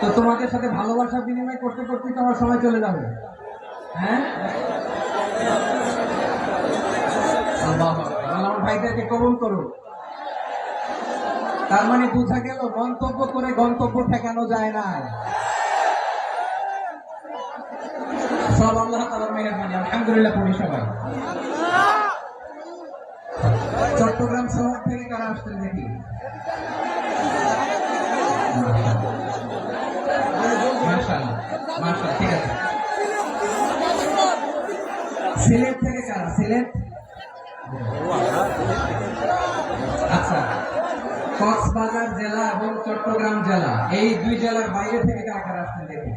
তো তোমাদের সাথে ভালোবাসা বিনিময় করতে করতে তো আমার সময় চলে যাবে। হ্যাঁ? আমার ভাইদেরকে কবুল করুন তার মানে বোঝা গেল মন্তব্য করে গন্তব্য ঠেকানো যায় না। চট্টগ্রাম শহর থেকে কারা আসছেন দেখি? আচ্ছা কক্সবাজার জেলা এবং চট্টগ্রাম জেলা, এই দুই জেলার বাইরে থেকে কারা কারা আসছেন দেখি।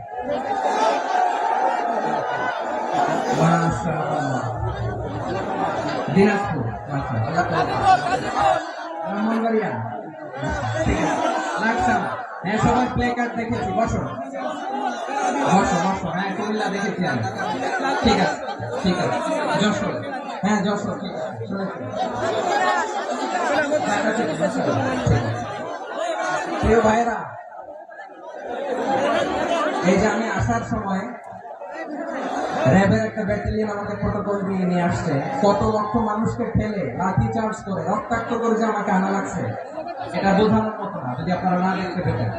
দিনাজপুর ব্রাহ্মণবাড়িয়া লাকসাম হ্যাঁ সবাই প্লে কার্ড দেখেছি, বসো। বসো বসো। হ্যাঁ কুমিল্লা দেখেছি আমি। ঠিক আছে ঠিক আছে। যশোর। হ্যাঁ যশোর, ঠিক আছে। হ্যাঁ। প্রিয় ভাইরা এই যে আমি আসার সময় র্যাবের একটা ব্যাটালিয়ন আমাকে প্রোটোকল দিয়ে নিয়ে আসছে। কত লক্ষ মানুষকে ফেলে লাঠি চার্জ করে, রক্তাক্ত করে যে আমাকে আনা লাগছে। এটা বোঝানোর মতো না, যদি আপনারা না দেখতে পেতেন।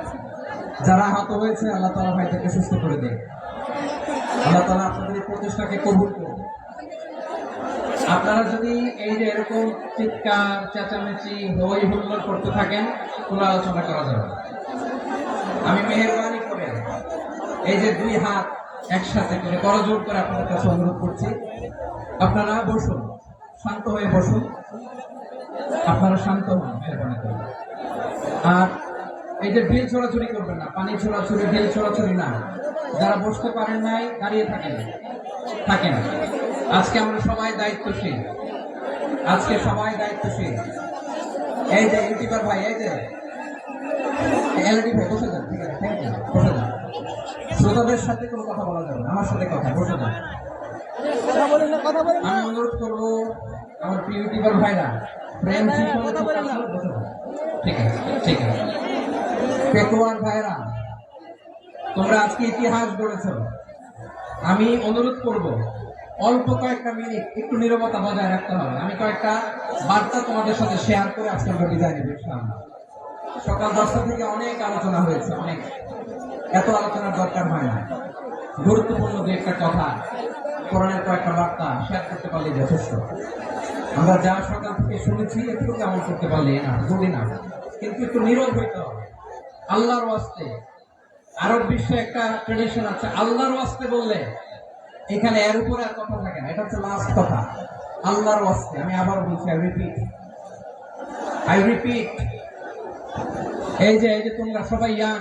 যারা আহত হয়েছে, আল্লাহ তালা ভাইদেরকে সুস্থ করে দেয় আল্লাহ তালা আপনাদের প্রচেষ্টাকে কবুল করুন আপনারা যদি এই যে এরকম চিৎকার, চেঁচামেচি, হই হুল্লোড় করতে থাকেন, কোনো আলোচনা করা যাবে আমি মেহরবানি করে এই যে দুই হাত একসাথে করে করজোর করে আপনাদের কাছে অনুরোধ করছি। আপনারা বসুন, শান্ত হয়ে বসুন। আপনারা শান্ত হন, মেহরবানি করে আর এই যে ঢিল ছোড়াছুড়ি করবেন না, পানি ছোড়াছুড়ি, ঢিল ছোড়াছুড়ি না। যারা বসতে পারেন নাই, দাঁড়িয়ে থাকেন। থাকেন। আজকে আমরা সবাই দায়িত্বশীল। আজকে সবাই দায়িত্বশীল। এই যে ইউটিউবার ভাই, এই যে। এলডি ভাই, বসে যান, ঠিক আছে থ্যাংক ইউ বসে যান। শ্রোতাদের সাথে কোনো কথা বলা যাবে না আমার সাথে কথা বসে যান আমি অনুরোধ করব আমার প্রিয় ইউটিউবার ভাইরা প্রেম যান ঠিক আছে ঠিক আছে। পেটোয়ার ভাইরা তোমরা আজকে ইতিহাস গড়েছ। আমি অনুরোধ করব অল্প কয়েকটা মিনিট একটু নীরবতা বজায় রাখতে হবে। আমি কয়েকটা বার্তা তোমাদের সাথে শেয়ার করে আজকে আমরা বিদায় নেব সকাল দশটা থেকে অনেক আলোচনা হয়েছে অনেক। এত আলোচনার দরকার হয় না। গুরুত্বপূর্ণ দু একটা কথা, কোরআনের কয়েকটা বার্তা শেয়ার করতে পারলে যথেষ্ট। আমরা যা সকাল থেকে শুনেছি একটু কেমন করতে পারলে না, জরুরি না। কিন্তু একটু নীরব হইতে হবে। আল্লাহর ওয়াস্তে, আরব বিশ্বে একটা ট্রেডিশন আছে, আল্লাহর ওয়াস্তে বললে এখানে এর উপরে আর কথা থাকে না। এটা হচ্ছে লাস্ট কথা। আল্লাহর ওয়াস্তে, আমি আবার বলছি আই রিপিট আই রিপিট এই যে এই যে তোমরা সবাই young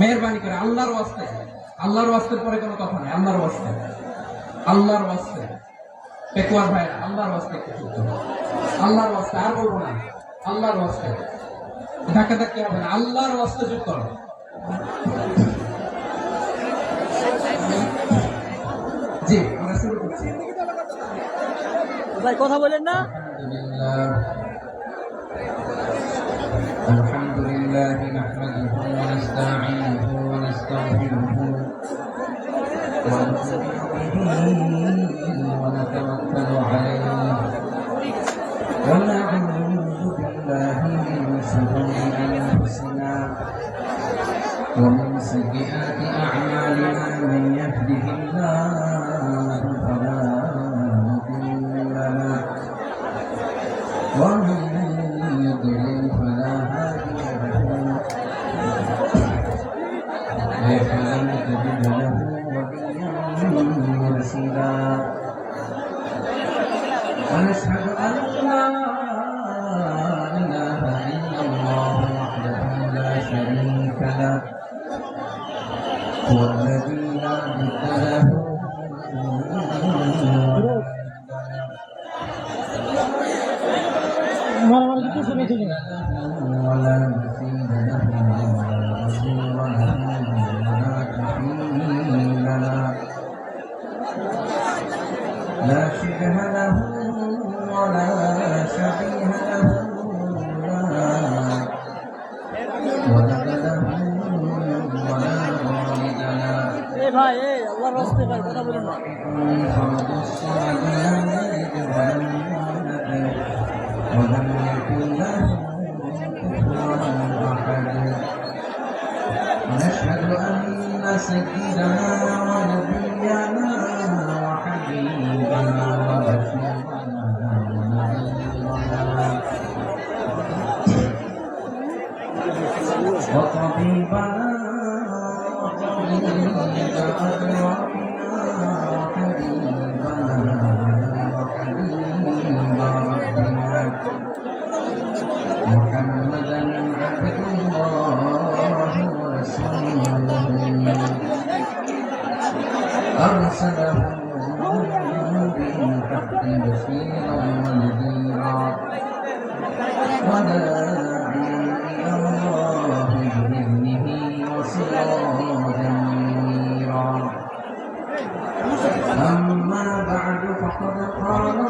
মেহরবানি করে আল্লাহর ওয়াস্তে। আল্লাহর ওয়াস্তের পরে কোনো কথা নেই আল্লাহর ওয়াস্তে। আল্লাহর ওয়াস্তে। পেকুয়ার ভাই আল্লাহর ওয়াস্তে একটু চুপ আল্লাহর ওয়াস্তে আর বলব না। আল্লাহর ওয়াস্তে। ধাক্কা ধাক্কি হবে না আল্লাহর ওয়াস্তে চুপ করো জি আমরা শুরু করছি। ভাই কথা বলেন না। فلن تجد له وليا نشهد أن سيدنا ونبينا وحبيبنا وطبيبنا وطبيبنا وطبيبنا Allah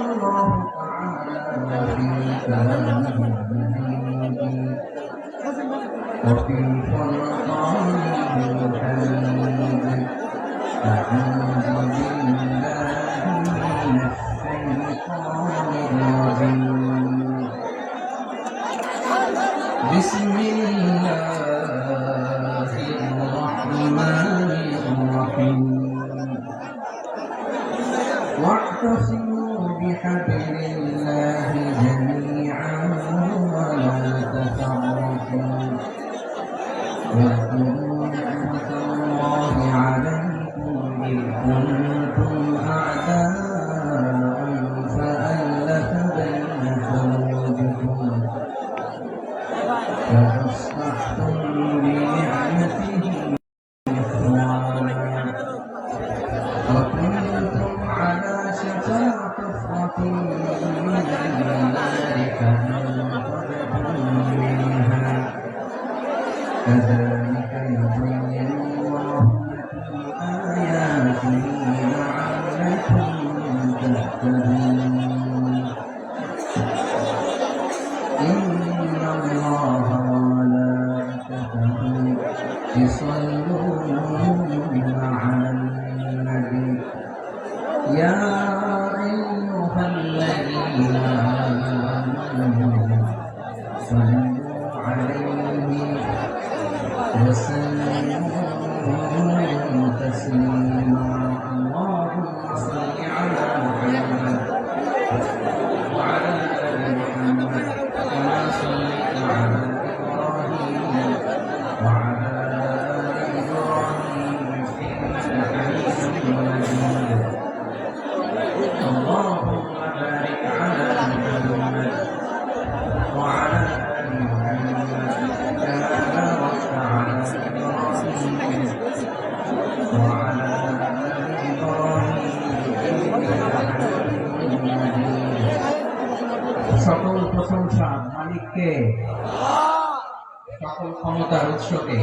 উৎসকে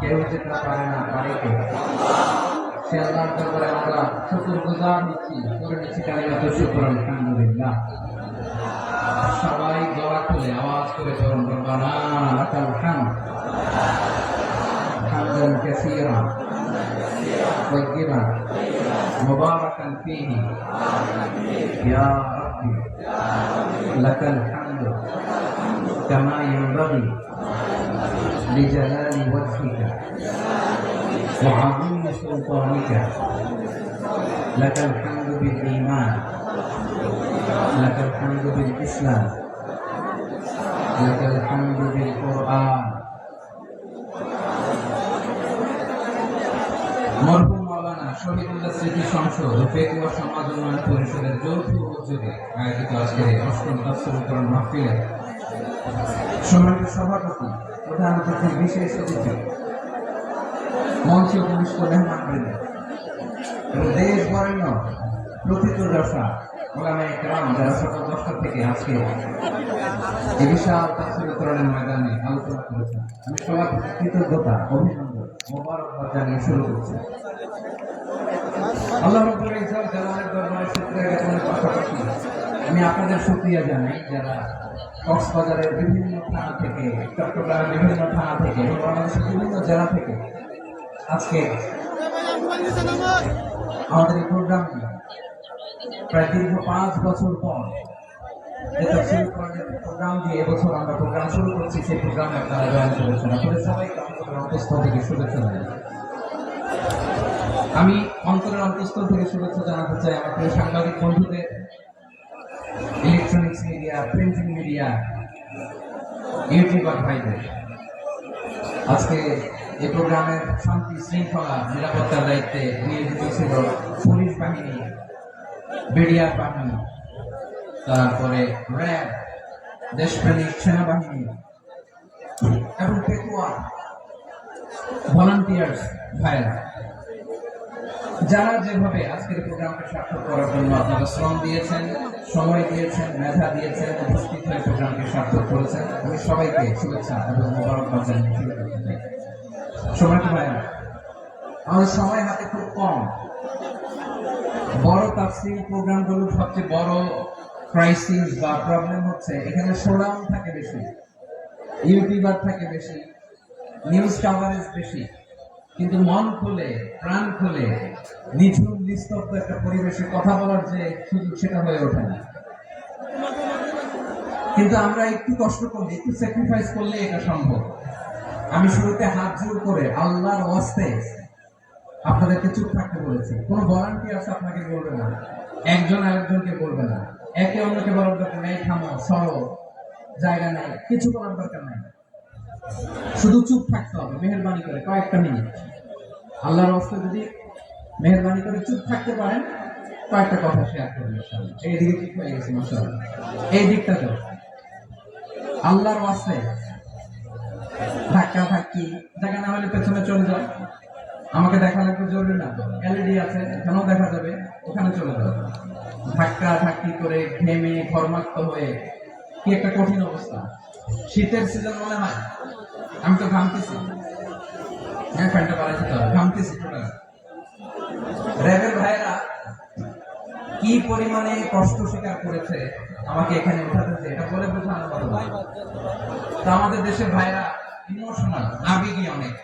কেউ যেটা পারে না পারে কে সে আল্লাহর দরবারে আমরা শুকুর গুজার নিচ্ছি, করে নিচ্ছি কালিমাত শুকুর, আলহামদুলিল্লাহ। সবাই গলা খুলে আওয়াজ করে চরণ রব্বানা লাকাল হামদ। হামদান কাসীরা يا ربي لك الحمد كما ينبغي لجلال وجهك. وعظيم سلطانك. لك الحمد بالإيمان. لك الحمد بالإسلام. لك الحمد بالقرآن. মরহুম মাওলানা শহীদুল্লাহ স্মৃতি সংসদ ও পেকুয়া সমাজ উন্নয়ন পরিষদের যৌথ উদ্যোগে আয়োজিত আজকের অষ্টম তফসিল মাহফিলে সম্মানিত সভাপতি প্রধান অতিথি বিশেষ অতিথি মঞ্চে উপবিষ্ট মেহমান বৃন্দ এবং দেশ বরেণ্য প্রকৃতদশা ওলামে কেরাম, যারা সকল দশটা থেকে আজকে এই বিশাল তাফসিলের ময়দানে আলোচনা করেছেন। আমি সবার কৃতজ্ঞতা, অভিনন্দন, মোবারকবাদ জানিয়ে শুরু করছি। আল্লাহ রব্বুল ইসলাম জালালের দরবারে শুক্রিয়া পাশাপাশি আমি আপনাদের শুকরিয়া জানাই যারা কক্সবাজারের বিভিন্ন থানা থেকে, চট্টগ্রামের বিভিন্ন থানা থেকে এবং বাংলাদেশের বিভিন্ন জেলা থেকে আজকে আমাদের এই প্রোগ্রামটি প্রায় দীর্ঘ পাঁচ বছর পর প্রোগ্রাম দিয়ে এবছর আমরা প্রোগ্রাম শুরু করছি, সেই প্রোগ্রামে আপনারা জয়েন করেছেন। আপনাদের সবাইকে অন্তরের অন্তঃস্থল থেকে শুভেচ্ছা জানাই। আমি অন্তরের অন্তঃস্থল থেকে শুভেচ্ছা জানাতে চাই আমার সাংবাদিক বন্ধুদের। Electronics media printing media YouTuber ভাইদের আজকে এই প্রোগ্রামের শান্তি, শৃঙ্খলা, নিরাপত্তার দায়িত্বে নিয়োজিত ছিল পুলিশ বাহিনী বিডিআর বাহিনী, তারপরে র্যাব, দেশপ্রেমিক সেনাবাহিনী এবং পেকুয়া ভলান্টিয়ার্স ভাইরা যারা যেভাবে আজকের প্রোগ্রামকে সার্থক করার জন্য আপনারা শ্রম দিয়েছেন, সময় দিয়েছেন, মেধা দিয়েছেন, উপস্থিত হয়ে প্রোগ্রামকে সার্থক করেছেন, আমি সবাইকে শুভেচ্ছা এবং মোবারকবাদ জানিয়ে শুরু সময় আমাদের সময় হাতে খুব কম। বড় তাফসিল প্রোগ্রামগুলোর সবচেয়ে বড় ক্রাইসিস বা প্রবলেম হচ্ছে, এখানে শোডাউন থাকে বেশি, ইউটিউবার থাকে বেশি নিউজ কাভারেজ বেশি। কিন্তু মন খুলে, প্রাণ খুলে, নিঝুম, নিস্তব্ধ একটা পরিবেশে কথা বলার যে সুযোগ সেটা হয়ে ওঠে না। কিন্তু আমরা একটু কষ্ট করলে, একটু স্যাক্রিফাইস করলে এটা সম্ভব। আমি শুরুতে হাত জোর করে আল্লাহর ওয়াস্তে আপনাদেরকে চুপ থাকতে বলেছি। কোনো ভলান্টিয়ার্স আপনাকে বলবে না। একজন আরেকজনকে বলবে না। একে অন্যকে বলার দরকার নেই, থামো, সরো, জায়গা নাই, কিছু করার দরকার নাই। শুধু চুপ থাকতে হবে, মেহরবানি করে কয়েকটা মিনিট। আল্লাহর অস্তে যদি মেহরবানি করে চুপ থাকতে পারেন, কয়েকটা কথা শেয়ার করবেন। এই দিকে ঠিক হয়ে গেছে, মাশাআল্লাহ। এই দিকটা তো আল্লাহর ওয়াস্তে ধাক্কা ধাক্কি জায়গা না হলে পেছনে চলে যাও। আমাকে দেখা লাগবে জরুরি না। এলইডি আছে, এখানেও দেখা যাবে, ওখানে চলে যাও। ধাক্কা ধাক্কি করে ঘেমে ঘর্মাক্ত হয়ে কি একটা কঠিন অবস্থা? শীতের সিজন মনে হয়? আমি তো ঘামতেছি। হ্যাঁ ফ্যানটা বাড়াইতে হবে। ঘামতেছি র্যাবের ভাইরা কি পরিমাণে কষ্ট স্বীকার করেছে আমাকে এখানে উঠাতে এটা বলে বোঝানো তা আমাদের দেশের ইমোশনাল, আবেগী অনেক।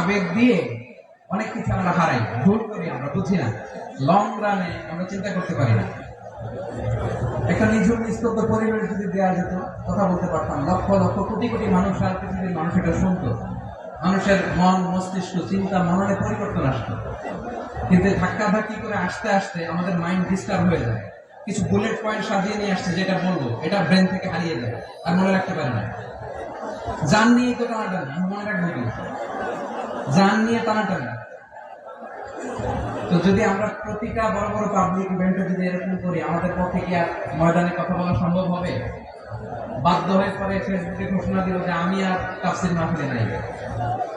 আবেগ দিয়ে অনেক কিছু আমরা হারাই, ভুল করি আমরা, বুঝি না। লং রানে আমরা চিন্তা করতে পারি না। একটা নিঝুম, নিস্তব্ধ পরিবেশ যদি দেওয়া যেত, কথা বলতে পারতাম। লক্ষ লক্ষ কোটি কোটি মানুষ আর পৃথিবীর মানুষ এটা শুনতো। মানুষের মন, মস্তিষ্ক, চিন্তা, মননে পরিবর্তন আসতো। কিন্তু ধাক্কা ধাক্কি করে আসতে আসতে আমাদের মাইন্ড ডিস্টার্ব হয়ে যায়। কিছু বুলেট পয়েন্ট সাজিয়ে নিয়ে আসছে, যেটা বলব, এটা ব্রেন থেকে হারিয়ে যায়, আর মনে রাখতে পারে না। যান নিয়ে তো টানাটানি, আমি মনে রাখব কি? যান নিয়ে টানাটানি। তো যদি আমরা প্রতিটা বড় বড় পাবলিক ইভেন্টে যদি এরকম করি, আমাদের পক্ষে কি আর ময়দানে কথা বলা সম্ভব হবে? বাধ্য হয়ে পরে ফেসবুকে ঘোষণা দিল যে আমি আর তাফসির মাহফিলে নাই।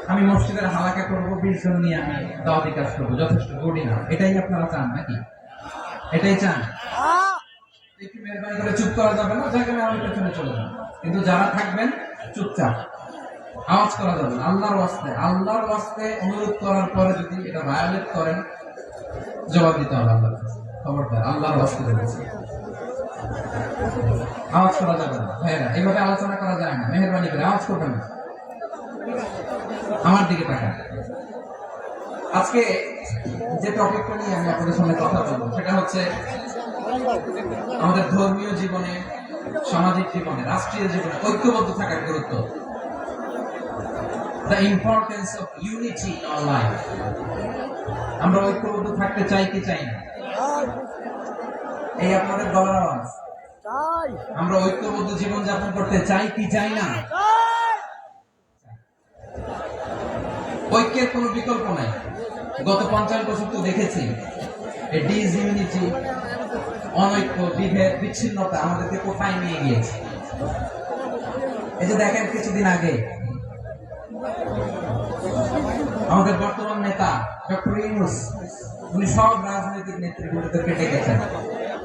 আমি মসজিদের হালাকা করব বিশ জন নিয়ে আমি দাওয়াতি কাজ করব। যথেষ্ট গুডি না। এটাই আপনারা চান নাকি? এটাই চান? একটু মেহরবানি করে চুপ করা যাবে না আমি পেছনে চলে যাব। কিন্তু যারা থাকবেন চুপচাপ। আওয়াজ করা যাবে না আল্লাহর ওয়াস্তে। আল্লাহর ওয়াস্তে অনুরোধ করার পরে যদি এটা ভায়োলেট করেন জবাব দিতে হবে আল্লাহর। খবরদার আল্লাহর ওয়াস্তে আওয়াজ করা যাবে না। ভাইয়েরা এইভাবে আলোচনা করা যায় না। মেহরবানি করে আওয়াজ করবেন না। আমার দিকে তাকান। আজকে যে টপিকটা নিয়ে আমি আপনাদের সামনে কথা বলব, সেটা হচ্ছে আমাদের ধর্মীয় জীবনে, সামাজিক জীবনে, রাষ্ট্রীয় জীবনে ঐক্যবদ্ধ থাকার গুরুত্ব। The importance of unity in our life আমরা ঐক্যবদ্ধ থাকতে চাই কি চাই না? এই আপনাদের গলার আওয়াজ। আমরা ঐক্যবদ্ধ জীবন যাপন করতে চাই কি চাই না? ঐক্যের কোনো বিকল্প নাই। গত পঞ্চাশ বছর তো দেখেছি ডিসইউনিটি অনৈক্য বিভেদ বিচ্ছিন্নতা আমাদেরকে কোথায় নিয়ে গিয়েছে? এই যে দেখেন কিছুদিন আগে আমাদের বর্তমান নেতা ডক্টর ইউনুস উনি সব রাজনৈতিক নেতৃবৃন্দদেরকে ডেকেছেন।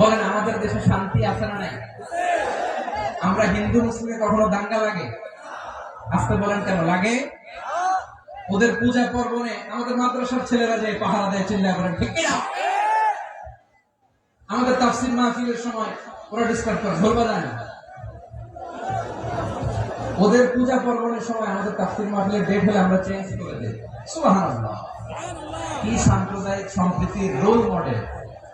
বলেন, আমাদের দেশে শান্তি আছে না নাই? আমরা হিন্দু, মুসলিমে কখনো দাঙ্গা লাগে? আসতে বলেন কেন, লাগে? ওদের পূজা পর্বণে আমাদের মাদ্রাসার ছেলেরা যে পাহারা দেয় চিল্লা করেন ঠিক কিনা? আমাদের তাফসির মাহফিলের সময় ওরা ডিস্টার্ব করে ঢোল বাজায় ওদের পূজা পর্বণের সময় আমাদের তাফসির মাহফিলের ডেট হলে আমরা চেঞ্জ করে দিই। সুবহানাল্লাহ। কি সাম্প্রদায়িক সম্প্রীতির রোল মডেল